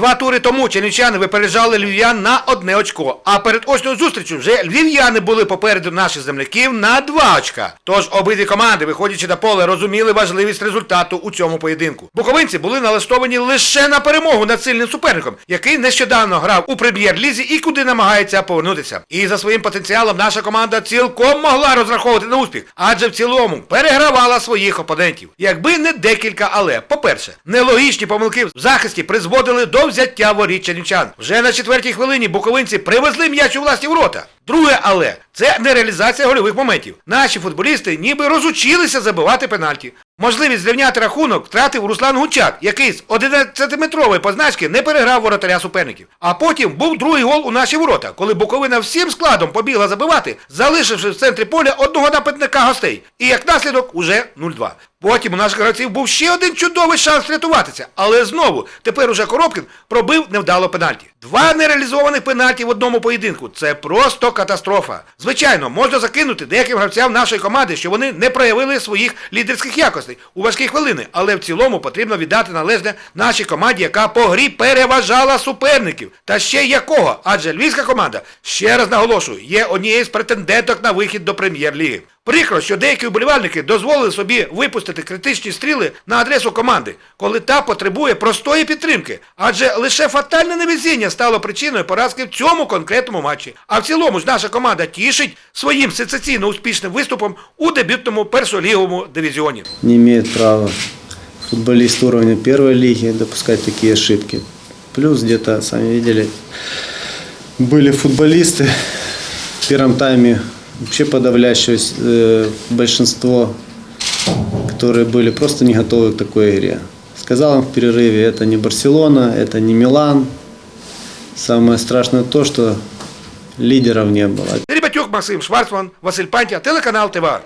Два тури тому чернівчани випереджали львів'ян на одне очко, а перед очною зустрічю вже львів'яни були попереду наших земляків на два очка. Тож обидві команди, виходячи на поле, розуміли важливість результату у цьому поєдинку. Буковинці були налаштовані лише на перемогу над сильним суперником, який нещодавно грав у прем'єр-лізі і куди намагається повернутися. І за своїм потенціалом наша команда цілком могла розраховувати на успіх, адже в цілому перегравала своїх опонентів. Якби не декілька але. По-перше, нелогічні помилки в захисті призводили до взяття воріт чернівчан. Вже на четвертій хвилині буковинці привезли м'яч у власні ворота. Друге але це не реалізація гольових моментів. Наші футболісти ніби розучилися забивати пенальті. Можливість зрівняти рахунок втратив Руслан Гунчак, який з 11-метрової позначки не переграв воротаря суперників. А потім був другий гол у наші ворота, коли Буковина всім складом побігла забивати, залишивши в центрі поля одного нападника гостей. І як наслідок уже 0-2. Потім у наших гравців був ще один чудовий шанс врятуватися. Але знову, тепер уже Коробкін пробив невдало пенальті. Два нереалізованих пенальті в одному поєдинку. Це просто катастрофа. Звичайно, можна закинути деяким гравцям нашої команди, що вони не проявили своїх лідерських якостей у важкі хвилини, але в цілому потрібно віддати належне нашій команді, яка по грі переважала суперників. Та ще якого? Адже львівська команда, ще раз наголошую, є однією з претенденток на вихід до прем'єр-ліги. Прикро, що деякі вболівальники дозволили собі випустити критичні стріли на адресу команди, коли та потребує простої підтримки. Адже лише фатальне невезіння стало причиною поразки в цьому конкретному матчі. А в цілому ж наша команда тішить своїм сенсаційно успішним виступом у дебютному першоліговому дивізіоні. не имеет права футболист уровня первой лиги допускать такие ошибки. Плюс где-то, сами видели, были футболисты в первом тайме, вообще подавляющее э, большинство, которые были просто не готовы к такой игре. Сказал им в перерыве, это не Барселона, это не Милан. Самое страшное то, что лидеров не было. Рібатюк Максим Шварцман, Василь Пантя, телеканал ТВА.